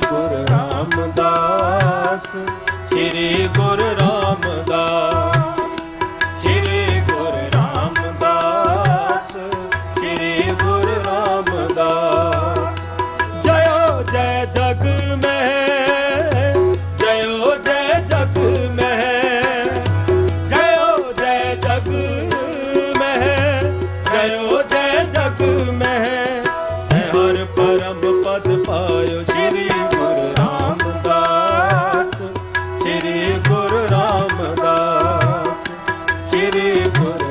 ਗੁਰ ਰਾਮਦਾਸ, ਸ੍ਰੀ ਗੁਰ ਰਾਮਦਾਸ, ਸ੍ਰੀ ਗੁਰ ਰਾਮਦਾਸ, ਸ੍ਰੀ ਗੁਰ ਰਾਮਦਾਸ। ਜੈ ਜਗ ਮਹਿ ਜੈ ਜਗ ਮਹਿ ਜਗ ਮਹਿ, ਜਯੋ ਤੇਰੇ ਗੁਰ